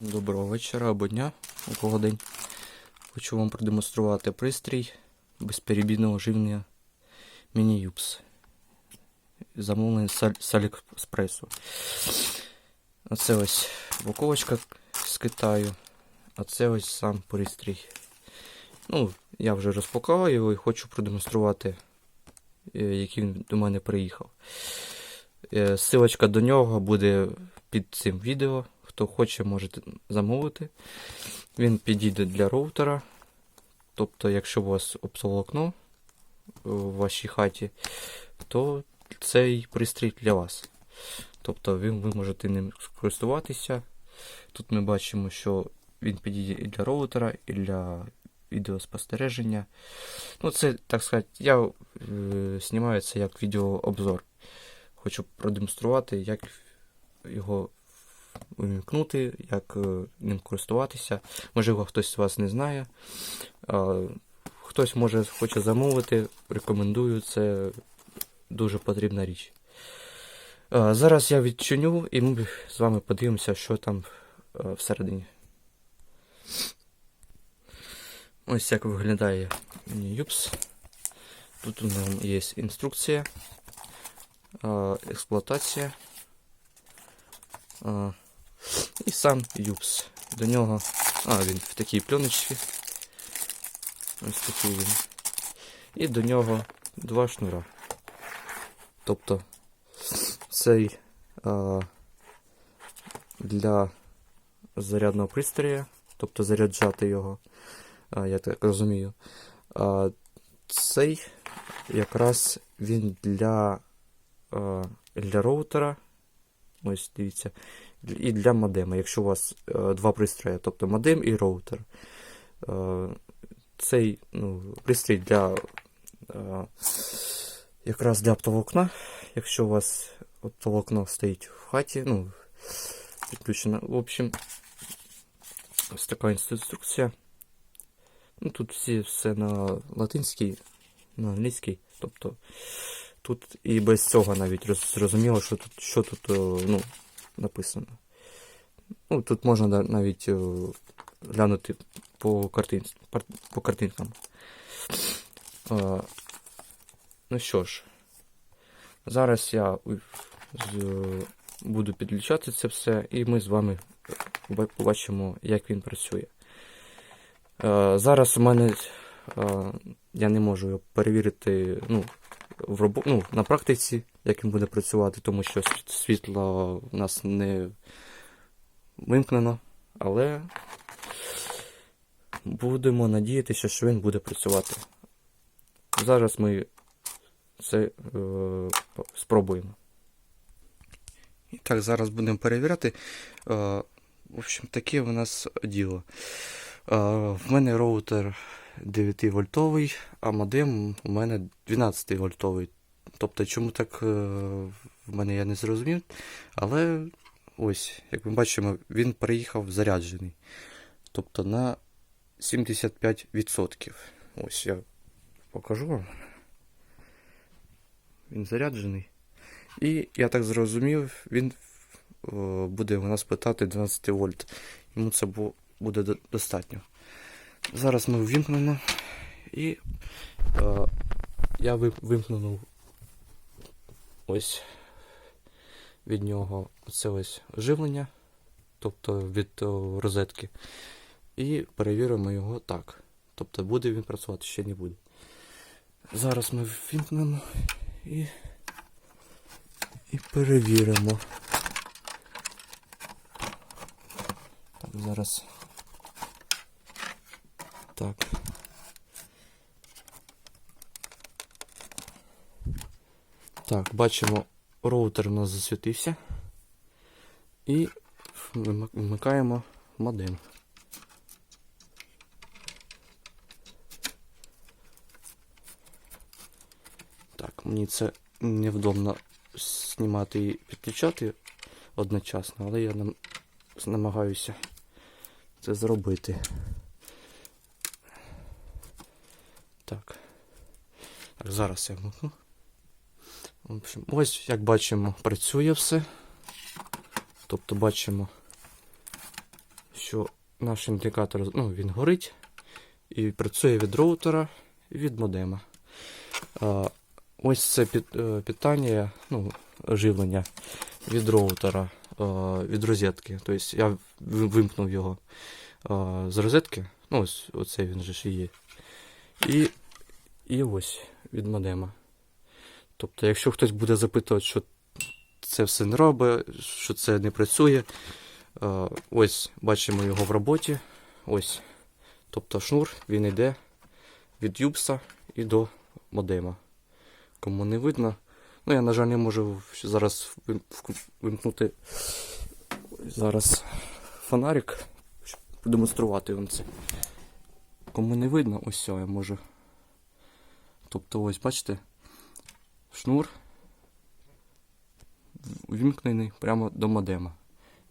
Доброго вечора або дня, у кого день. Хочу вам продемонструвати пристрій безперебійного живлення Міні-Юпс. Замовлений з Аліекспресу. Оце ось упаковочка з Китаю, а це ось сам пристрій. Ну, я вже розпакував його і хочу продемонструвати, е, який він до мене приїхав. Е, Силочка до нього буде під цим відео. Хто хоче, можете замовити. Він підійде для роутера. Тобто, якщо у вас оптоволокно в вашій хаті, то цей пристрій для вас. Тобто він, ви можете ним користуватися. Тут ми бачимо, що він підійде і для роутера, і для відеоспостереження. Ну, це, так сказати, я е, знімаю це як відеообзор. Хочу продемонструвати, як його вимкнути, як е, ним користуватися. Можливо, хтось з вас не знає. Хтось може хоче замовити, рекомендую, це дуже потрібна річ. Зараз я відчиню і ми з вами подивимося, що там е, всередині. Ось як виглядає Юпс. Тут у нас є інструкція, експлуатація. І сам Юпс. До нього. А, він в такій пленочці. Ось такий він. І до нього два шнура. Тобто цей а, для зарядного пристрою, тобто заряджати його, а, я так розумію. А, цей якраз він для, а, для роутера. Ось дивіться. І для модема, якщо у вас е, два пристрої, тобто модем і роутер. Е, цей ну, пристрій для е, якраз для оптоволокна. Якщо у вас оптоволокно стоїть в хаті, ну, підключено. В общем, ось така інструкція. Ну, тут всі все на латинській, на англійській. Тобто тут і без цього навіть зрозуміло, що тут, що тут ну, написано. Ну, тут можна навіть е, глянути по, картин, по картинкам. Е, ну що ж, зараз я буду підключати це все, і ми з вами побачимо, як він працює. Е, зараз у мене я не можу перевірити ну, в робо... ну, на практиці, як він буде працювати, тому що світло у нас не вимкнено, але будемо надіятися, що він буде працювати. Зараз ми це е, спробуємо. І так, зараз будемо перевіряти. Е, в общем, таке у нас діло. Е, в мене роутер 9 вольтовий, а модем у мене 12 вольтовий. Тобто, чому так е, в мене я не зрозумів. Але ось, як ми бачимо, він приїхав заряджений. Тобто на 75%. Ось я покажу вам. Він заряджений. І я так зрозумів, він е, буде у нас питати 12 вольт. Йому це бу- буде достатньо. Зараз ми ввімкнемо і е, я вимкнув ось від нього це ось живлення, тобто від е, розетки. І перевіримо його так. Тобто буде він працювати, ще не буде. Зараз ми ввімкнемо і, і перевіримо. Так, зараз. Так. Так, бачимо, роутер у нас засвітився. І вмикаємо модем. Так, мені це невдобно знімати і підключати одночасно, але я нам намагаюся це зробити. Так. Так, зараз я вмикну. В общем, ось, як бачимо, працює все. Тобто бачимо, що наш індикатор ну, він горить і працює від роутера і від модема. А, ось це під, е, питання, ну, живлення від роутера, е, від розетки. Тобто я вимкнув його е, з розетки. Ну, ось оце він же ж і є. І, і ось від модема. Тобто, якщо хтось буде запитувати, що це все не робить, що це не працює. е, Ось бачимо його в роботі. Ось. Тобто шнур він йде від юпса і до модема. Кому не видно. Ну, я, на жаль, не можу зараз вимкнути зараз фонарик, щоб продемонструвати вам це. Кому не видно, ось я можу. Тобто, ось, бачите, шнур увімкнений прямо до модема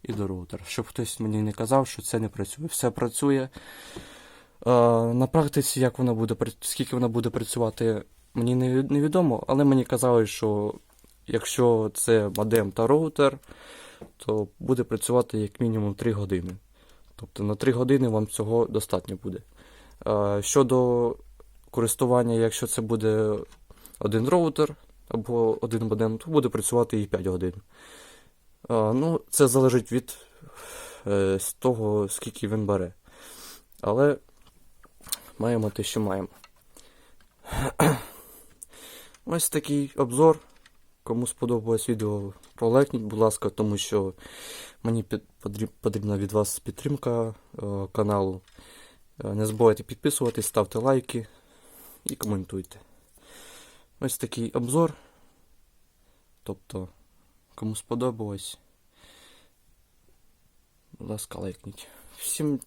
і до роутера. Щоб хтось мені не казав, що це не працює. Все працює. Е, на практиці, як вона буде, скільки вона буде працювати, мені не- невідомо, але мені казали, що якщо це модем та роутер, то буде працювати як мінімум 3 години. Тобто на 3 години вам цього достатньо буде. Е, Щодо користування, якщо це буде один роутер або один модем, то буде працювати і 5 годин. Е, Ну, це залежить від е, того, скільки він бере. Але маємо те, що маємо. Ось такий обзор. Кому сподобалось відео, пролайкніть, будь ласка, тому що мені потрібна від вас підтримка каналу. Е, Не забувайте підписуватись, ставте лайки і коментуйте. Ось такий обзор. Тобто, кому сподобалось, будь ласка, лайкніть. Всім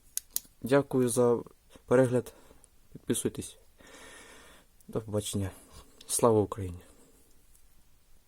дякую за перегляд. Підписуйтесь. До побачення. Слава Україні!